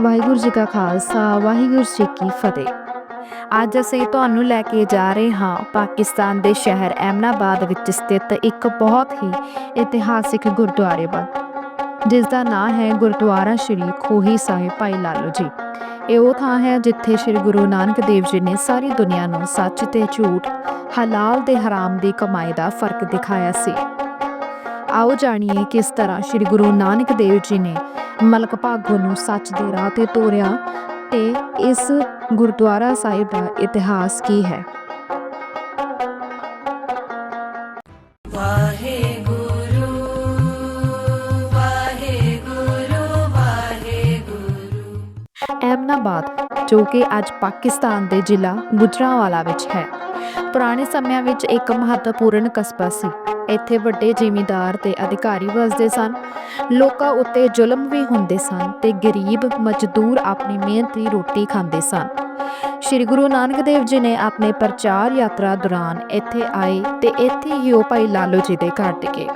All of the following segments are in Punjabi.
ਵਾਹਿਗੁਰੂ ਜੀ ਕਾ ਖਾਲਸਾ, ਵਾਹਿਗੁਰੂ ਜੀ ਕੀ ਫਤਿਹ। ਅੱਜ ਅਸੀਂ ਤੁਹਾਨੂੰ ਲੈ ਕੇ ਜਾ ਰਹੇ ਹਾਂ ਪਾਕਿਸਤਾਨ ਦੇ ਸ਼ਹਿਰ ਐਮਨਾਬਾਦ ਵਿੱਚ ਸਥਿਤ ਇੱਕ ਬਹੁਤ ਹੀ ਇਤਿਹਾਸਿਕ ਗੁਰਦੁਆਰੇ ਵੱਲ। ਜਿਸ ਦਾ ਨਾਮ ਹੈ ਗੁਰਦੁਆਰਾ ਸ਼੍ਰੀ ਖੋਹੀ ਸਾਹਿਬ ਭਾਈ ਲਾਲੋ ਜੀ। ਇਹ ਉਹ ਥਾਂ ਹੈ ਜਿੱਥੇ ਸ਼੍ਰੀ ਗੁਰੂ ਨਾਨਕ ਦੇਵ ਜੀ ਨੇ ਸਾਰੀ ਦੁਨੀਆ ਨੂੰ ਸੱਚ ਤੇ ਝੂਠ, ਹਲਾਲ ਤੇ ਹਰਾਮ ਦੀ ਕਮਾਈ ਦਾ ਫ਼ਰਕ ਦਿਖਾਇਆ ਸੀ। ਆਓ ਜਾਣੀਏ ਕਿਸ ਤਰ੍ਹਾਂ ਸ਼੍ਰੀ ਗੁਰੂ ਨਾਨਕ ਦੇਵ ਜੀ ਨੇ ਮਲਕ ਭਾਗੋ ਨੂੰ ਸੱਚ ਦੇ ਰਾਹ ਤੇ ਤੋਰਿਆ ਤੇ ਇਸ ਗੁਰਦੁਆਰਾ ਸਾਹਿਬ ਦਾ ਇਤਿਹਾਸ ਕੀ ਹੈ? ਵਾਹਿਗੁਰੂ ਵਾਹਿਗੁਰੂ ਵਾਹਿਗੁਰੂ। ਐਮਨਾਬਾਦ ਜੋ ਕਿ ਅੱਜ ਪਾਕਿਸਤਾਨ ਦੇ ਜ਼ਿਲ੍ਹਾ ਗੁਜਰਾਂਵਾਲਾ ਵਿੱਚ ਹੈ। ਪੁਰਾਣੇ ਸਮਿਆਂ ਵਿੱਚ ਇੱਕ ਮਹੱਤਵਪੂਰਨ ਕਸਬਾ ਸੀ। ਇੱਥੇ ਵੱਡੇ ਜ਼ਿਮੀਂਦਾਰ ਤੇ ਅਧਿਕਾਰੀ ਵਸਦੇ ਸਨ। ਲੋਕਾਂ ਉੱਤੇ ਜ਼ੁਲਮ ਵੀ ਹੁੰਦੇ ਸਨ ਤੇ ਗਰੀਬ ਮਜ਼ਦੂਰ ਆਪਣੀ ਮਿਹਨਤ ਦੀ ਰੋਟੀ ਖਾਂਦੇ ਸਨ। ਸ਼੍ਰੀ ਗੁਰੂ ਨਾਨਕ ਦੇਵ ਜੀ ਨੇ ਆਪਣੇ ਪ੍ਰਚਾਰ ਯਾਤਰਾ ਦੌਰਾਨ ਇੱਥੇ ਆਏ ਤੇ ਇੱਥੇ ਹੀ ਉਹ ਭਾਈ ਲਾਲੋ ਜੀ ਦੇ ਘਰ ਟਿਕੇ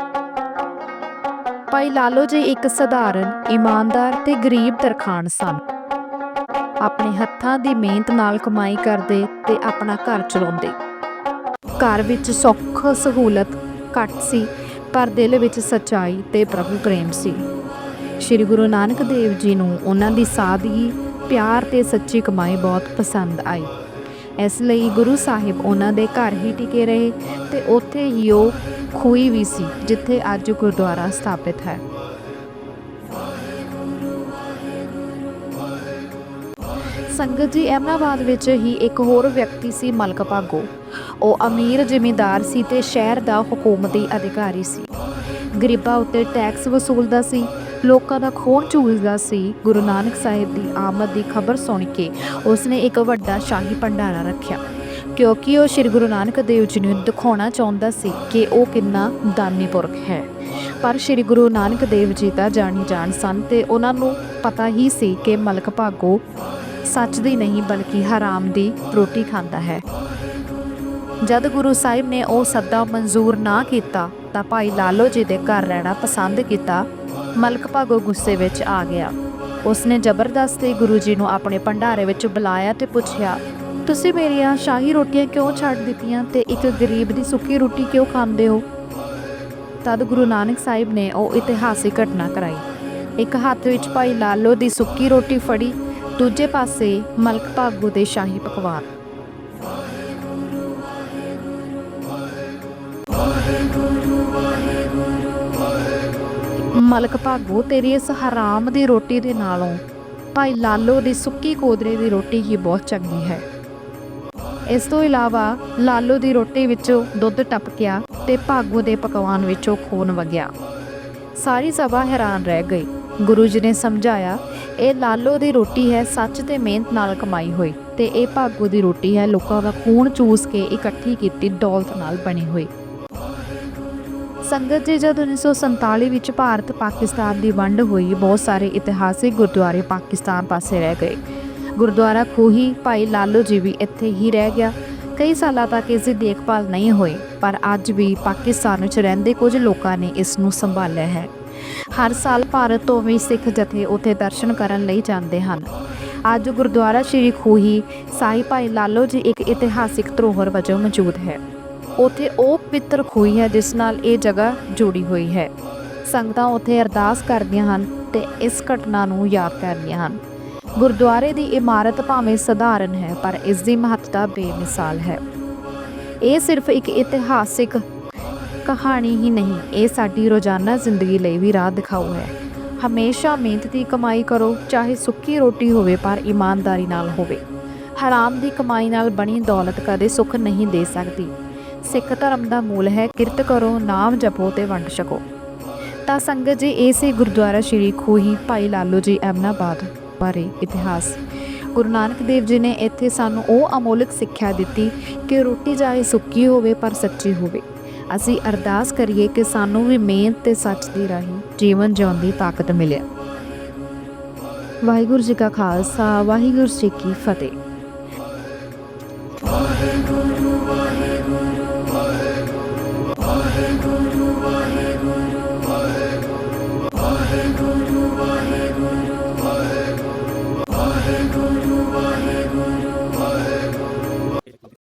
ਭਾਈ ਲਾਲੋ ਜੀ ਇੱਕ ਸਧਾਰਨ, ਇਮਾਨਦਾਰ ਤੇ ਗਰੀਬ ਤਰਖਾਣ ਸਨ। ਆਪਣੇ ਹੱਥਾਂ ਦੀ ਮਿਹਨਤ ਨਾਲ ਕਮਾਈ ਕਰਦੇ ਤੇ ਆਪਣਾ ਘਰ ਚਲਾਉਂਦੇ। ਘਰ ਵਿੱਚ ਸੁੱਖ ਸਹੂਲਤ ਘੱਟ ਸੀ, ਪਰ ਦਿਲ ਵਿੱਚ ਸੱਚਾਈ ਤੇ ਪ੍ਰਭੂ ਪ੍ਰੇਮ ਸੀ। ਸ਼੍ਰੀ ਗੁਰੂ ਨਾਨਕ ਦੇਵ ਜੀ ਨੂੰ ਉਹਨਾਂ ਦੀ ਸਾਦਗੀ ਪਿਆਰ ਤੇ ਸੱਚੀ ਕਮਾਈ ਬਹੁਤ ਪਸੰਦ ਆਈ। ਇਸ ਲਈ ਗੁਰੂ ਸਾਹਿਬ ਉਹਨਾਂ ਦੇ ਘਰ ਹੀ ਟਿਕੇ ਰਹੇ ਤੇ ਉੱਥੇ ਹੀ ਉਹ ਖੂਹੀ ਵੀ ਸੀ, ਜਿੱਥੇ ਅੱਜ ਗੁਰਦੁਆਰਾ ਸਥਾਪਿਤ ਹੈ। ਸੰਗਤ ਜੀ, ਅਹਿਮਦਾਬਾਦ ਵਿੱਚ ਹੀ ਇੱਕ ਹੋਰ ਵਿਅਕਤੀ ਸੀ ਮਲਕ ਭਾਗੋ। ਉਹ ਅਮੀਰ ਜ਼ਿਮੀਂਦਾਰ ਸੀ ਤੇ ਸ਼ਹਿਰ ਦਾ ਹਕੂਮਤੀ ਅਧਿਕਾਰੀ ਸੀ। ਗਰੀਬਾਂ ਉੱਤੇ ਟੈਕਸ ਵਸੂਲਦਾ ਸੀ, ਲੋਕਾਂ ਦਾ ਖੂਨ ਚੂਸਦਾ ਸੀ। ਗੁਰੂ ਨਾਨਕ ਸਾਹਿਬ ਦੀ ਆਮਦ ਦੀ ਖਬਰ ਸੁਣ ਕੇ ਉਸਨੇ ਇੱਕ ਵੱਡਾ ਸ਼ਾਹੀ ਭੰਡਾਰਾ ਰੱਖਿਆ। ਕਿਉਂਕਿ ਉਹ ਸ੍ਰੀ ਗੁਰੂ ਨਾਨਕ ਦੇਵ ਜੀ ਨੂੰ ਦਿਖਾਉਣਾ ਚਾਹੁੰਦਾ ਸੀ ਕਿ ਉਹ ਕਿੰਨਾ ਦਾਨੀ ਪੁਰਖ ਹੈ। ਪਰ ਸ੍ਰੀ ਗੁਰੂ ਨਾਨਕ ਦੇਵ ਜੀ ਤਾਂ ਜਾਣੀ ਜਾਣ ਸਨ ਤੇ ਉਹਨਾਂ ਨੂੰ ਪਤਾ ਹੀ ਸੀ ਕਿ ਮਲਕ ਭਾਗੋ ਸੱਚ ਦੀ ਨਹੀਂ, ਬਲਕਿ ਹਰਾਮ ਦੀ ਰੋਟੀ ਖਾਂਦਾ ਹੈ। ਜਦ ਗੁਰੂ ਸਾਹਿਬ ਨੇ ਉਹ ਸੱਦਾ ਮਨਜ਼ੂਰ ਨਾ ਕੀਤਾ, ਤਾਂ ਭਾਈ ਲਾਲੋ ਜੀ ਦੇ ਘਰ ਰਹਿਣਾ ਪਸੰਦ ਕੀਤਾ, ਮਲਕ ਭਾਗੋ ਗੁੱਸੇ ਵਿੱਚ ਆ ਗਿਆ। ਉਸਨੇ ਜ਼ਬਰਦਸਤੀ ਗੁਰੂ ਜੀ ਨੂੰ ਆਪਣੇ ਭੰਡਾਰੇ ਵਿੱਚ ਬੁਲਾਇਆ ਤੇ ਪੁੱਛਿਆ, ਤੁਸੀਂ ਮੇਰੀਆਂ ਸ਼ਾਹੀ ਰੋਟੀਆਂ ਕਿਉਂ ਛੱਡ ਦਿੱਤੀਆਂ ਤੇ ਇੱਕ ਗਰੀਬ ਦੀ ਸੁੱਕੀ ਰੋਟੀ ਕਿਉਂ ਖਾਂਦੇ ਹੋ? ਤਦ ਗੁਰੂ ਨਾਨਕ ਸਾਹਿਬ ਨੇ ਉਹ ਇਤਿਹਾਸਿਕ ਘਟਨਾ ਕਰਾਈ। ਇੱਕ ਹੱਥ ਵਿੱਚ ਭਾਈ ਲਾਲੋ ਦੀ ਸੁੱਕੀ ਰੋਟੀ ਫੜੀ ਦੂਜੇ ਪਾਸੇ ਮਲਕ ਭਾਗੂ ਦੇ ਸ਼ਾਹੀ ਪਕਵਾਨ। ਮਲਕ ਭਾਗੂ, ਤੇਰੀ ਇਸ ਹਰਾਮ ਦੀ ਰੋਟੀ ਦੇ ਨਾਲੋਂ ਭਾਈ ਲਾਲੋ ਦੀ ਸੁੱਕੀ ਕੋਦਰੇ ਦੀ ਰੋਟੀ ਹੀ ਬਹੁਤ ਚੰਗੀ ਹੈ। ਇਸ ਤੋਂ ਇਲਾਵਾ ਲਾਲੋ ਦੀ ਰੋਟੀ ਵਿੱਚੋਂ ਦੁੱਧ ਟਪਕਿਆ ਤੇ ਭਾਗੂ ਦੇ ਪਕਵਾਨ ਵਿੱਚੋਂ ਖੂਨ ਵਗਿਆ। ਸਾਰੀ ਸਭਾ ਹੈਰਾਨ ਰਹਿ ਗਈ। ਗੁਰੂ ਜੀ ਨੇ ਸਮਝਾਇਆ, ਇਹ ਲਾਲੋ ਦੀ ਰੋਟੀ ਹੈ, ਸੱਚ ਤੇ ਮਿਹਨਤ ਨਾਲ ਕਮਾਈ ਹੋਈ ਤੇ ਇਹ ਭਾਗੋ ਦੀ ਰੋਟੀ ਹੈ, ਲੋਕਾਂ ਦਾ ਖੂਨ ਚੂਸ ਕੇ ਇਕੱਠੀ ਕੀਤੀ, ਦੌਲਤ ਨਾਲ ਬਣੀ ਹੋਈ। ਸੰਗਤ ਜੀ, ਜਦ 1947 ਵਿੱਚ ਭਾਰਤ ਪਾਕਿਸਤਾਨ ਦੀ ਵੰਡ ਹੋਈ, ਬਹੁਤ ਸਾਰੇ ਇਤਿਹਾਸਿਕ ਗੁਰਦੁਆਰੇ ਪਾਕਿਸਤਾਨ ਪਾਸੇ ਰਹਿ ਗਏ। ਗੁਰਦੁਆਰਾ ਖੂਹੀ, ਭਾਈ ਲਾਲੋ ਜੀ ਵੀ ਇੱਥੇ ਹੀ ਰਹਿ ਗਿਆ। ਕਈ ਸਾਲਾਂ ਤੱਕ ਇਸ ਦੀ ਦੇਖਭਾਲ ਨਹੀਂ ਹੋਈ, ਪਰ ਅੱਜ ਵੀ ਪਾਕਿਸਤਾਨ ਵਿੱਚ ਰਹਿੰਦੇ ਕੁਝ ਲੋਕਾਂ ਨੇ ਇਸ ਨੂੰ ਸੰਭਾਲਿਆ ਹੈ। ਹਰ ਸਾਲ ਭਾਰਤ ਤੋਂ ਵੀ ਸਿੱਖ ਜਥੇ ਉੱਥੇ ਦਰਸ਼ਨ ਕਰਨ ਲਈ ਜਾਂਦੇ ਹਨ। ਅੱਜ ਗੁਰਦੁਆਰਾ ਸ਼੍ਰੀ ਖੂਹੀ ਸਾਈ ਭਾਈ ਲਾਲੋ ਜੀ ਇੱਕ ਇਤਿਹਾਸਿਕ ਧਰੋਹਰ ਵਜੋਂ ਮੌਜੂਦ ਹੈ। ਉੱਥੇ ਉਹ ਪਵਿੱਤਰ ਖੂਹੀ ਹੈ ਜਿਸ ਨਾਲ ਇਹ ਜਗ੍ਹਾ ਜੁੜੀ ਹੋਈ ਹੈ। ਸੰਗਤਾਂ ਉੱਥੇ ਅਰਦਾਸ ਕਰਦੀਆਂ ਹਨ ਤੇ ਇਸ ਘਟਨਾ ਨੂੰ ਯਾਦ ਕਰਦੀਆਂ ਹਨ। ਗੁਰਦੁਆਰੇ ਦੀ ਇਮਾਰਤ ਭਾਵੇਂ ਸਧਾਰਨ ਹੈ, ਪਰ ਇਸ ਦੀ ਮਹੱਤਤਾ ਬੇਮਿਸਾਲ ਹੈ। ਇਹ ਸਿਰਫ ਇੱਕ ਇਤਿਹਾਸਿਕ ਕਹਾਣੀ ਹੀ ਨਹੀਂ, ਇਹ ਸਾਡੀ ਰੋਜ਼ਾਨਾ ਜ਼ਿੰਦਗੀ ਲਈ ਵੀ ਰਾਹ ਦਿਖਾਊ ਹੈ। ਹਮੇਸ਼ਾ ਮਿਹਨਤ ਦੀ ਕਮਾਈ ਕਰੋ, ਚਾਹੇ ਸੁੱਕੀ ਰੋਟੀ ਹੋਵੇ ਪਰ ਇਮਾਨਦਾਰੀ ਨਾਲ ਹੋਵੇ। ਹਰਾਮ ਦੀ ਕਮਾਈ ਨਾਲ ਬਣੀ ਦੌਲਤ ਕਦੇ ਸੁੱਖ ਨਹੀਂ ਦੇ ਸਕਦੀ। ਸਿੱਖ ਧਰਮ ਦਾ ਮੂਲ ਹੈ ਕਿਰਤ ਕਰੋ, ਨਾਮ ਜਪੋ ਤੇ ਵੰਡ ਛਕੋ। ਤਾਂ ਸੰਗਤ ਜੀ, ਇਹ ਸੀ ਗੁਰਦੁਆਰਾ ਸ਼੍ਰੀ ਖੂਹੀ ਭਾਈ ਲਾਲੋ ਜੀ ਅਹਿਮਦਾਬਾਦ ਬਾਰੇ ਇਤਿਹਾਸ। ਗੁਰੂ ਨਾਨਕ ਦੇਵ ਜੀ ਨੇ ਇੱਥੇ ਸਾਨੂੰ ਉਹ ਅਮੋਲਕ ਸਿੱਖਿਆ ਦਿੱਤੀ ਕਿ ਰੋਟੀ ਚਾਹੇ ਸੁੱਕੀ ਹੋਵੇ ਪਰ ਸੱਚੀ ਹੋਵੇ। ਅਸੀਂ ਅਰਦਾਸ ਕਰੀਏ ਕਿ ਸਾਨੂੰ ਵੀ ਮਿਹਨਤ ਤੇ ਸੱਚ ਦੀ ਰਾਹੀਂ ਜੀਵਨ ਜਿਉਣ ਦੀ ਤਾਕਤ ਮਿਲੇ। ਵਾਹਿਗੁਰੂ ਜੀ ਕਾ ਖਾਲਸਾ, ਵਾਹਿਗੁਰੂ ਜੀ ਕੀ ਫਤਿਹ।